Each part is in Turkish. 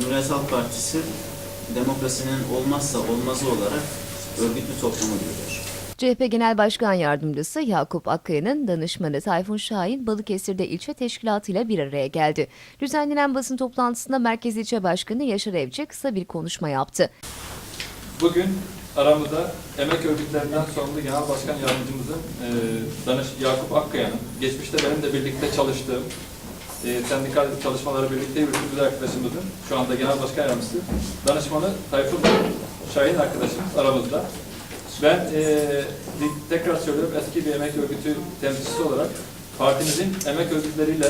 Cumhuriyet Halk Partisi demokrasinin olmazsa olmazı olarak örgütlü toplumu görüyor. CHP Genel Başkan Yardımcısı Yakup Akkaya'nın danışmanı Tayfun Şahin Balıkesir'de ilçe teşkilatıyla bir araya geldi. Düzenlenen basın toplantısında Merkez İlçe Başkanı Yaşar Evci kısa bir konuşma yaptı. Bugün aramızda emek örgütlerinden sorumlu Genel Başkan Yardımcımızın e, danış Yakup Akkaya'nın, geçmişte benim de birlikte çalıştığım, e, sendikal çalışmaları birlikte yürüttüğümüz arkadaşımızın, şu anda Genel Başkan Yardımcısı, danışmanı Tayfun Şahin arkadaşımız aramızda. Ben e, tekrar söylüyorum, eski bir emek örgütü temsilcisi olarak partimizin emek örgütleriyle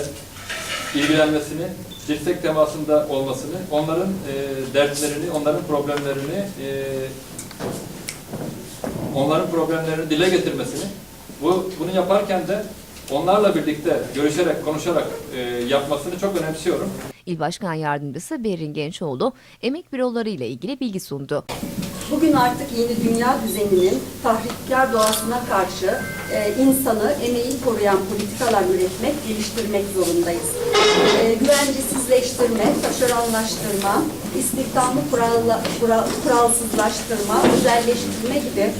ilgilenmesini, dirsek temasında olmasını, onların e, dertlerini, onların problemlerini, e, onların problemlerini dile getirmesini, bu bunu yaparken de onlarla birlikte görüşerek, konuşarak e, yapmasını çok önemsiyorum. İl Başkan Yardımcısı Berin Gençoğlu emek büroları ile ilgili bilgi sundu. Bugün artık yeni dünya düzeninin tahrikkar doğasına karşı e, insanı, emeği koruyan politikalar üretmek, geliştirmek zorundayız. E, güvencesizleştirme, taşeronlaştırma, istihdamı kuralla, kural, kuralsızlaştırma, özelleştirme gibi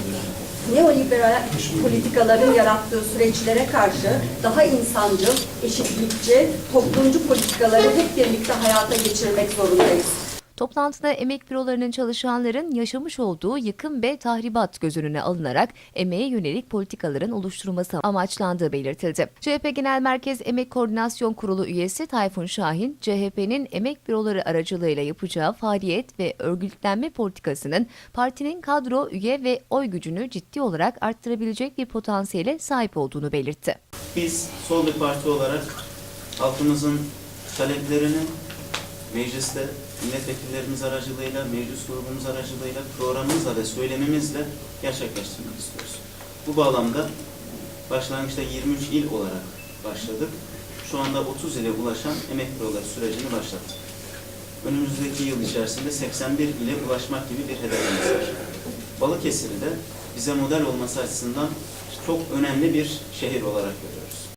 neoliberal politikaların yarattığı süreçlere karşı daha insancıl, eşitlikçi, toplumcu politikaları hep birlikte hayata geçirmek zorundayız. Toplantıda emek bürolarının çalışanların yaşamış olduğu yıkım ve tahribat göz önüne alınarak emeğe yönelik politikaların oluşturulması amaçlandığı belirtildi. CHP Genel Merkez Emek Koordinasyon Kurulu üyesi Tayfun Şahin, CHP'nin emek büroları aracılığıyla yapacağı faaliyet ve örgütlenme politikasının partinin kadro, üye ve oy gücünü ciddi olarak arttırabilecek bir potansiyele sahip olduğunu belirtti. Biz sol bir parti olarak halkımızın taleplerini mecliste milletvekillerimiz aracılığıyla, meclis grubumuz aracılığıyla, programımızla ve söylemimizle gerçekleştirmek istiyoruz. Bu bağlamda başlangıçta 23 il olarak başladık. Şu anda 30 ile ulaşan emek büroları sürecini başlattık. Önümüzdeki yıl içerisinde 81 ile ulaşmak gibi bir hedefimiz var. Balıkesir'i de bize model olması açısından çok önemli bir şehir olarak görüyoruz.